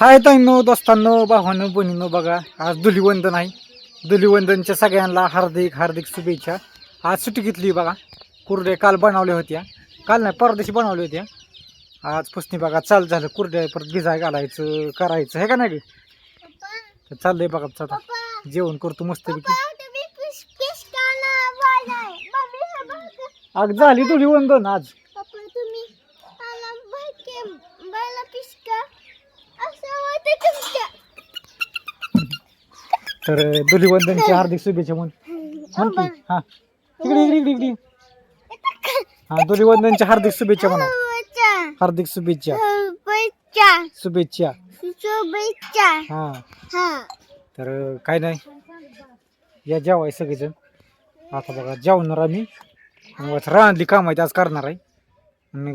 हाय ताईंनो दोस्तांनो भावांनो बहिणीनो बघा आज धुलीवंदन आहे. धुलीवंदनच्या सगळ्यांना हार्दिक हार्दिक शुभेच्छा. आज सुट्टी घेतली बघा. कुरड्या काल बनवल्या होत्या. काल नाही परदेशी बनवल्या होत्या. आज पुसणी बघा चाल झालं. कुरड्या परत भिजाय घालायचं करायचं हे का नाही गे? तर चाललंय बघा आता. जेवण करतो मस्तपैकी. आज झाली धुलीवंदन आज. तर धुलीवंदनच्या हार्दिक शुभेच्छा म्हणून. म्हण की हा. इकडे इकडे इकडे इकडे. हा धुलीवंदनच्या हार्दिक शुभेच्छा म्हणा. हार्दिक शुभेच्छा. शुभेच्छा. हा. तर काय नाही. या जेवाय सगळेजण. आता बघा जेवणार आम्ही. रानातली काम आहेत आज करणार आहे.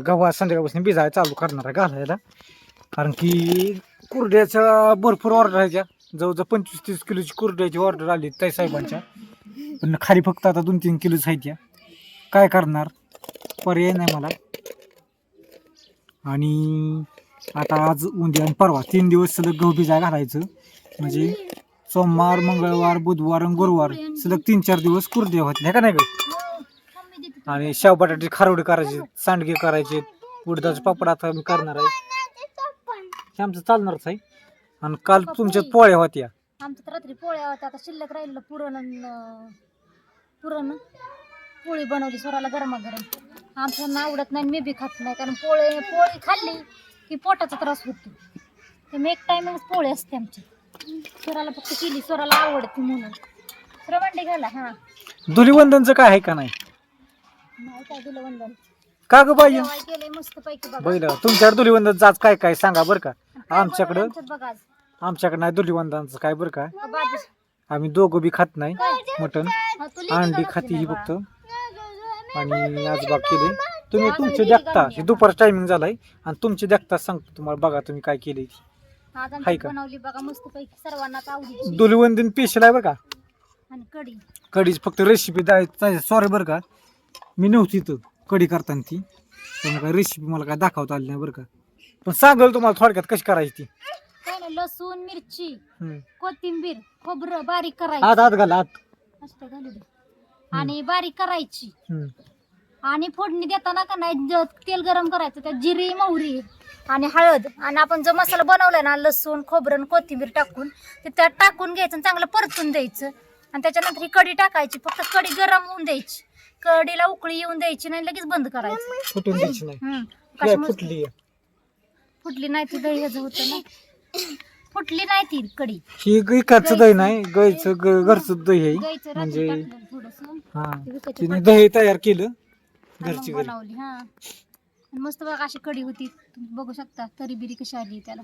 गव्हा संध्याकाळपासून भिजायला चालू करणार आहे घालायला. कारण की कुरड्याचा भरपूर ऑर्डर आहे त्या. जवळजवळ पंचवीस तीस किलोची कुरड्याची ऑर्डर आली ताई साहेबांच्या. पण खाली फक्त आता दोन तीन किलोच आहेत त्या. काय करणार? पर्याय नाही मला. आणि आता आज उद्या आणि परवा तीन दिवस सलग गहू भिजा घालायचं. म्हणजे सोमवार मंगळवार बुधवार आणि गुरुवार सलग तीन चार दिवस कुरडे नाही का नाही ग आणि शेव बटाटे खारवडे करायचे सांडगे करायचे उडदाचे पापड आता मी करणार आहे. हे आमचं चालणारच आहे. आणि काल तुमच्यात पोळ्या होत्या. आमच्यात रात्री पोळ्या होत्या. आता शिल्लक राहिलेलं पुरण अन, पुरण. पोळी बनवली स्वराला गरमागरम. आमच्या आवडत नाही मी बी खात नाही. कारण पोळे पोळी खाल्ली की पोटाचा त्रास होतो. ते मी एक टायमिंग पोळी असते आमची. स्वराला फक्त केली स्वराला आवडते म्हणून. श्रवंडी घाला हा. धुलीवंदनचं काय आहे का नाही? नाही काय दिलं वंदन का ग बाई? केलंय मस्त पैकी बघा. बघितलं तुमच्याकडे धुलीवंदनचं आज काय काय सांगा बरं का. आमच्याकडं. आमच्याकडे नाही धुलीवंदनचं काय बरं का आम्ही दोघं बी खात नाही? मटण. अंडी खाती ही. फक्त. आणि आज बाग केले. तुम्ही तुमचे देखता. हे या. दुपारचा टायमिंग झालाय. आणि तुमचे देखता सांगतो तुम्हाला. बघा तुम्ही काय केले हाय का? धुलीवंदन स्पेशल आहे बरं का? आणि कढी. कढीच फक्त रेसिपी द्यायची सॉरी बरं का. मी नव्हती इथं कढी करताना ती. त्यामुळे काय रेसिपी मला काय दाखवता आली नाही बरं का? पण सांगल तुम्हाला थोडक्यात कशी करायची ती. लसूण मिरची हम्म. कोथिंबीर खोबरं बारीक आत करायची. आत घाला आत. असं घालू दे आणि बारीक करायची. हम्म. आणि फोडणी देताना का नाही ज- तेल गरम करायचं त्यात जिरी मोहरी आणि हळद. आणि आपण जो मसाला बनवलाय ना लसूण खोबरं आणि कोथिंबीर टाकून ते त्यात टाकून घ्यायचं आणि चांगलं परतून द्यायचं. आणि त्याच्यानंतर ही कढी टाकायची फक्त कढी गरम होऊन द्यायची. कढीला उकळी येऊन द्यायची नाही लगेच बंद करायचं. फुटून द्यायची नाही. हम्म. काय कशी फुटली. फुटली नाही ती दही ह्याचं होतं ना. फुटली नाही ती कढी. ही इकडचं दही नाही गायचं ग- घरचं दही आहे. गाईचं रात्री म्हणजे टाकलं थोडंसं. हा तिने. दही तयार केलं आणि घरची मग घरी बनवली हा. आणि मस्त बघा अशी कढी होती. तुम्ही बघू शकता तरी बिरी कशी आली त्याला.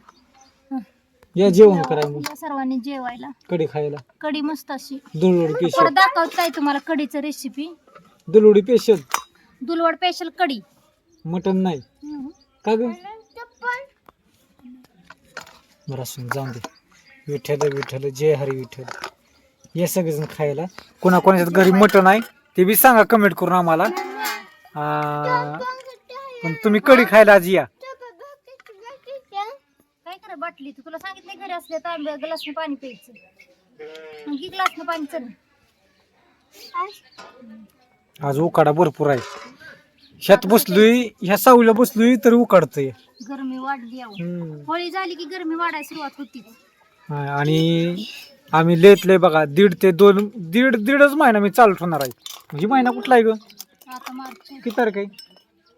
या जेवण करा मग. या सर्वांनी जेवायला. कढी खायला. कढी मस्त अशी. दुलवडी परत पेशल दाखवत काय तुम्हाला कढीचं रेसिपी दुलवडी पेशल दुलवड स्पेशल कढी. मटन नाही. का ग? बरं असं जाऊन दे विठ्ठल विठ्ठल जय हरी विठ्ठल या सगळेजण खायला. कोणा कोणाच्यात घरी मटण आहे ते बी सांगा कमेंट करून आम्हाला. पण तुम्ही कढी खायला आज या. काय करा बाटली? तू तुला सांगितलं घरी असले तर ग्लासनं पाणी प्यायचं. मग पाणी चल. आज उकाडा भरपूर आहे. ह्यात बसलोय ह्या सावलीला बसलोय तर उकाडतंय. गरमी वाढली हम्म. होळी झाली की गरमी वाढायला सुरुवात होती. हा, आणि आम्ही लेट लय बघा दीड ते दोन दीड दीडच महिना मी चालू ठेवणार आहे. म्हणजे महिना कुठला आहे ग? आता मार्च किती तारीख आहे?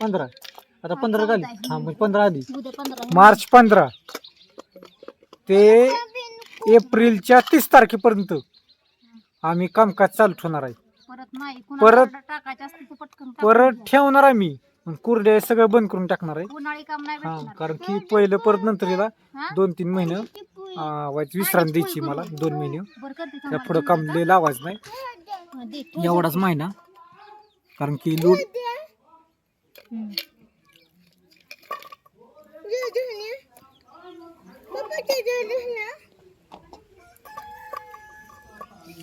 पंधरा. आता पंधरा झाली. हा म्हणजे पंधरा उद्या पंधरा मार्च पंधरा. ते एप्रिलच्या तीस तारखेपर्यंत आम्ही कामकाज चालू ठेवणार आहे. परत नाही परत- कुणाला टाकायचं असतं तर पटकन टाकून परत द्या. ठेवणार आम्ही पण कुरडे सगळं बंद करून टाकणार आहे उन्हाळी काम नाही हा भेटणार कारण की पहिलं परत नंतर याला हा? दोन तीन महिने आ, विश्रांती द्यायची मला दोन महिने बरं करते त्या थांबा. पुढं काम लय लावायचं नाही हा, दे. एवढाच महिना कारण की लोड हम्म.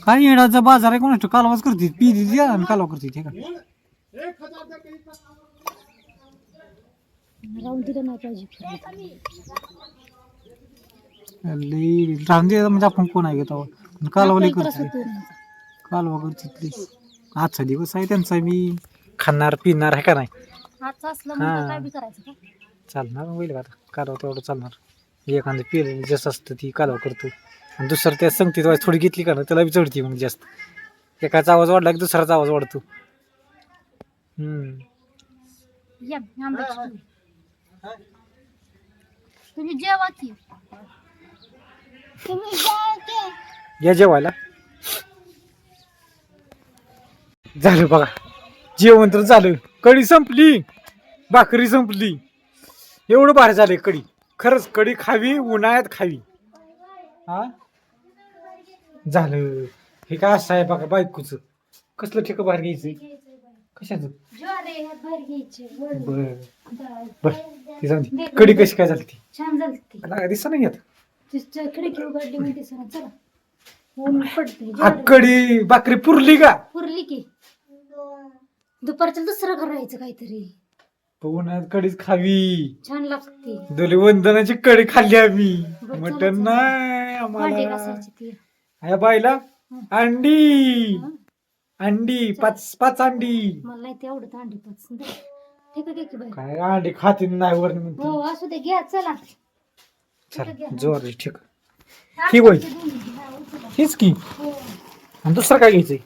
काय येडाचा बाजार आहे कोणाच कालवाच करते पी दिली आणि कालवा करते ते का लई राहून दे म्हणजे आपण कोण आहे घेतो? कालवा करते. कालवा करते ती. आजचा दिवस आहे त्यांचा मी खाणार पिणार आहे का नाही? हा. म्हणजे चालणार होईल का कालवा तेवढं चालणार. एखादं पिलेलं जसं असतं ती कालवा करतो आणि दुसरं त्या संगतीत वाज थोडी घेतली का ना त्याला बी चढती मग जास्त. एकाचा आवाज वाढला की दुसराचा आवाज वाढतो. हम्म. या आंब्याची पोळी. तुम्ही जेवा की. तुम्ही जेवा की. या जेवायला. झालं बघा. जेवण तर झालं. कढी संपली. भाकरी संपली. एवढं भारी झालंय कढी. खरंच कढी खावी उन्हाळ्यात खावी. हा? झालं. हे काय असं आहे बघा बायकोच. कसलं ठेक बाहेर कशाचं? ज्वारी ह्यात घ्यायचे वर बर. डाळ. बर. ती जाऊ दे. कढी कशी काय झाली ती? छान झाली ती. लागा दिसा नाही येत तिच्या खिडकी उघडली म्हणते सर चला. ऊन पडते आ, ज्वारी कढी भाकरी पुरली का? पुरली की. दुपारच्या दुसरं करायचं काहीतरी. उन्हाळ्यात कढीच खावी. छान लागते. दोली वंदनाची कढी खाल्ली आम्ही. बरं, मटन चला, नाही आम्हाला. घासायची ती. ह्या बाईला अंडी? अंडी पाच पाच अंडी. मला नाही ते आवडत अंडी पाच ठीक आहे की बाई. काय अंडी खाती नाही वर हो असू दे घ्या चला. चल जोर ठीक. ठीक होईल हीच की? हो. आणि दुसरं काय घ्यायचंय?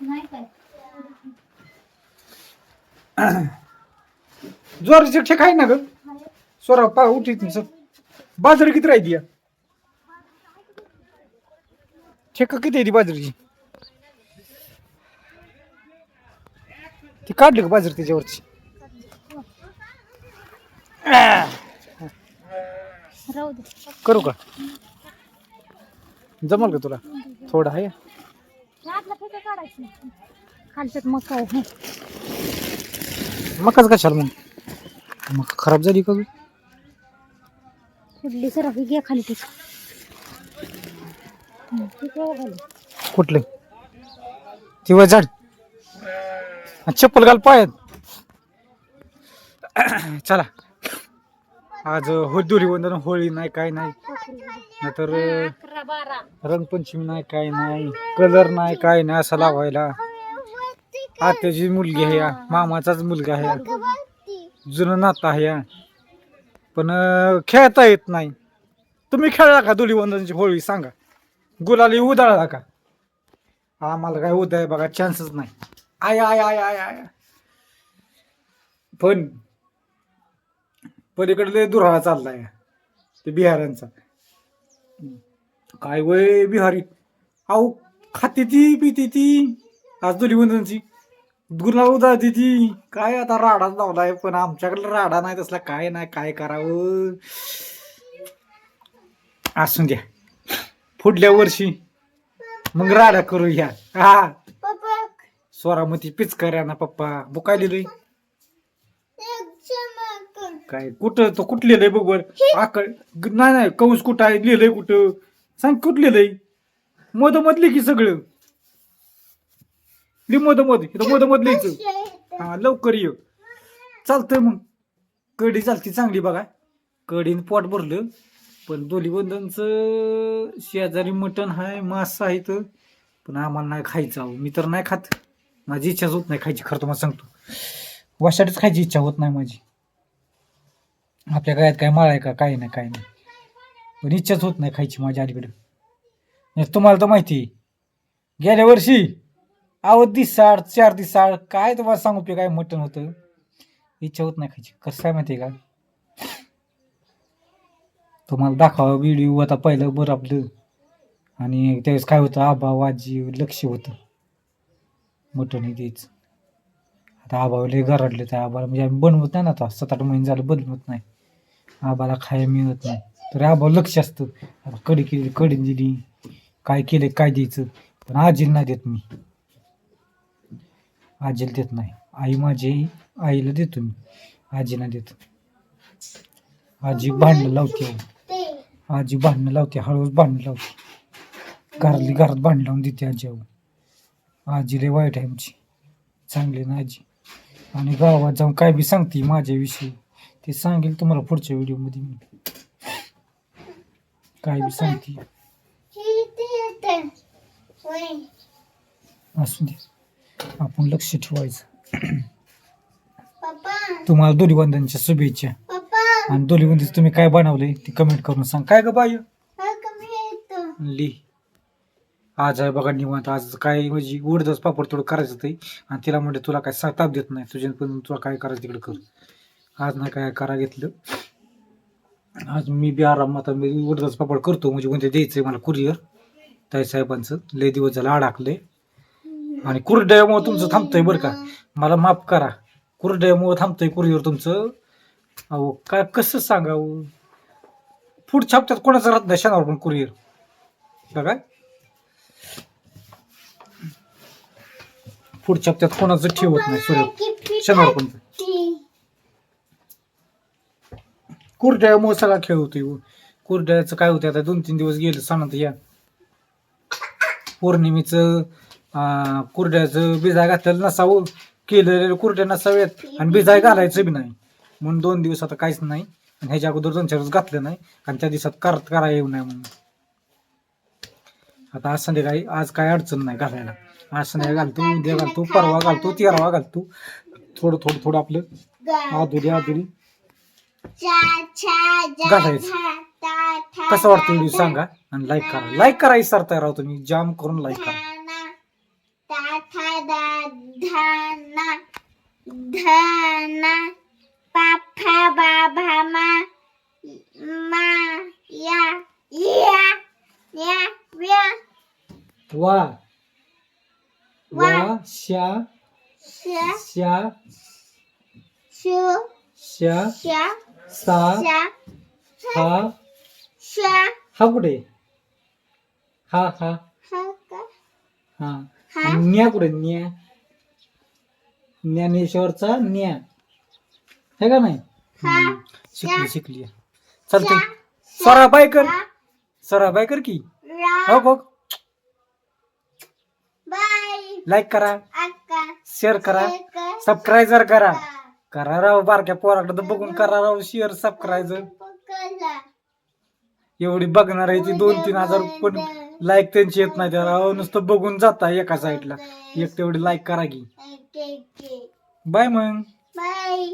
ज्वारीची ठेक आहे ना ग? सोरा पा उठीत सर. बाजरी किती राहते या? ठेका किती आहे ती बाजरीची ती काढली का बाजरी त्याच्यावरची राहू दे करू का जमल का तुला थोडं आहे आतला फेका काढायचं खालच्यात मग काय हं. मकाच कशाला मग मग खराब झाली का ग फुडली सर घ्या खाली तेच कुठले? ती झाड चप्पल घाल पायात. चला. आज होदुरी वंदन होळी नाही काय नाही. नाहीतर रंगपंचमी नाही काय नाही. कलर नाही काय नाही असं लावायला. आत्याची मुलगी आहे या. मामाचाच मुलगा आहे जुनं नातं आहे या. पण खेळता येत नाही. तुम्ही खेळला का धुलीवंदनची होळी? सांगा. गुलाली उदाळला का? आम्हाला काय उदय आहे बघा चान्सच नाही. आय आय आय आय आय. पण पलीकडले दुराळा चाललाय. ते बिहारांचा. काय वय बिहारी? अहो खाते ती पिते ती. आज धुलीवंदनची गुलाल उदाळते ती. काय आता राडा लावलाय पण आमच्याकडे राडा नाही तसला. काय नाही काय करावं? असून द्या. पुढल्या वर्षी. मग राडा करूया हा. स्वरामती पिचकाऱ्या ना पप्पा. बुकाय लिहिलंय काय कुठं तो कुठं लिहिलंय बघ वर? आकड ग- नाही नाही कंस कुठं आहे? लिहिलंय कुठं? सांग कुठं लिहिलंय? मधोमध लिही की सगळं. लिह मधोमध इथं मधोमध लिहायचं. हा लवकर ये. चालतंय मग. कढी चालती चांगली बघा. कढीन पोट भरलं. पण दोलीबंधनचं शेजारी मटण आहे मास आहे तर पण आम्हाला नाही खायचं अहो. मी तर नाही खात. माझी इच्छाच होत नाही खायची. खरं तुम्हाला सांगतो. वाशाटच खायची इच्छा होत नाही माझी. आपल्या गळ्यात काय माळ आहे का? काही नाही काही नाही. पण इच्छाच होत नाही खायची माझ्या अलीकडं नाही, तुम्हाला तर माहिती आहे. गेल्या वर्षी आवत दिसाड चार दिसाळ काय तुम्हाला सांगू पे काय मटण होतं? इच्छा होत नाही खायची. कसं काय माहिती आहे का? तुम्हाला दाखवा व्हिडिओ आता पहिलं बरं आपलं. आणि त्यावेळेस काय होतं आबा आजी लक्ष होतं. मटण हे द्यायचं आता आबा लय गराडले त्या आबाला म्हणजे आम्ही बनवत नाही ना आता. सात आठ महिने झालं बनवत नाही. आबाला खायला मिळत नाही. तर आबा लक्ष असतं. आता कडी केली कडी दिली. काय केले काय द्यायचं? पण आजीला नाही देत मी. आजीला देत नाही. आई माझी आईला देतो मी. आजीला देतो. आजी भांडणं लावते. आजी भांडणं लावते हळूच भांडणं लावते. घरातली घरात भांडण लावून देते आजी आजी लय वाईट आहे आमची. चांगली ना आजी. आणि गावात जाऊन काय बी सांगते माझ्याविषयी. ते सांगेल तुम्हाला पुढच्या व्हिडिओमध्ये मी. काय बी सांगते. असू दे. आपण लक्ष ठेवायचं. तुम्हाला दोन्ही बंधनच्या शुभेच्छा आणि दोन्ही बंधन तुम्ही काय बनवले ते कमेंट करून सांग. काय ग बाय ली. आज आहे बघा निवांत. आज काय म्हणजे उडदच पापड थोडं करायचं ते. आणि तिला म्हणजे तुला काय ताप देत नाही. तुझ्या पण तुला काय करायचं तिकडे कर. आज नाही काय करा घेतलं. आज मी बी आराम आता मी उडदाच पापड करतो. म्हणजे म्हणजे द्यायचंय मला कुरिअर ताई साहेबांचं. लय दिवस झाला अडकले आणि कुरडयामुळे तुमचं थांबतंय बरं का. मला माफ करा. कुरडयामुळे थांबतंय कुरिअर तुमचं. अहो काय कसं सांगावं? पुढच्या हप्त्यात कोणाचं राहत नाही शनिवार पण कुरिअर बघा पुढच्या हप्त्यात कोणाचं ठेवत नाही सूर्य? शनिवार पण कुरड्यामुळे सगळा खेळ होतोय कुरड्याचं काय होतं आता दोन तीन दिवस गेले सणात या. पौर्णिमेचं कुरड्याचं बिजाय घातलेलं नसावं. केलेलं कुरड्या नसाव्यात. आणि बिजाय घालायचं बी नाही. म्हणून दोन दिवस आता काहीच नाही आणि ह्याच्या अगोदर दोन चार दिवस घातलं नाही आणि त्या दिवसात कर करा येऊ नये म्हणून आता आज संध्याकाळी आज काय अडचण नाही घालायला आज संध्याकाळी घालतो उद्या घालतो परवा घालतो तेरावा घालतो थोडं थोडं थोडं आपलं आधुरी आधुरी घालायचं कसं वाटतं व्हिडिओ सांगा आणि लाईक करा लाईक करा विसरताय राव तुम्ही जाम करून लाईक करा पापा बाबा मा मा या या या या. वा. वा. शा श शा शु शा श सा श. हा. श. हा कुठे? हा हा. ह का? हा. न्या कुठे? न्या. ज्ञानेश्वरचा न्या. है का नाही. हम्म. शिकली शिकली. चालतंय. सरा बाय कर सरा बाय कर की हो हो बाय. लाईक करा. अक्का शेअर करा. एक सबस्क्रायबर करा. करा. राव बारक्या पोराकडे तर बघून करा राव शेअर सबस्क्रायबर पकडला एवढी बघणार आहे ती दोन तीन हजार पण लाईक त्यांची येत नाही त्या राव. नुसतं बघून जाता एका साईडला एक तेवढी लाईक करा की. बाय मग. बाय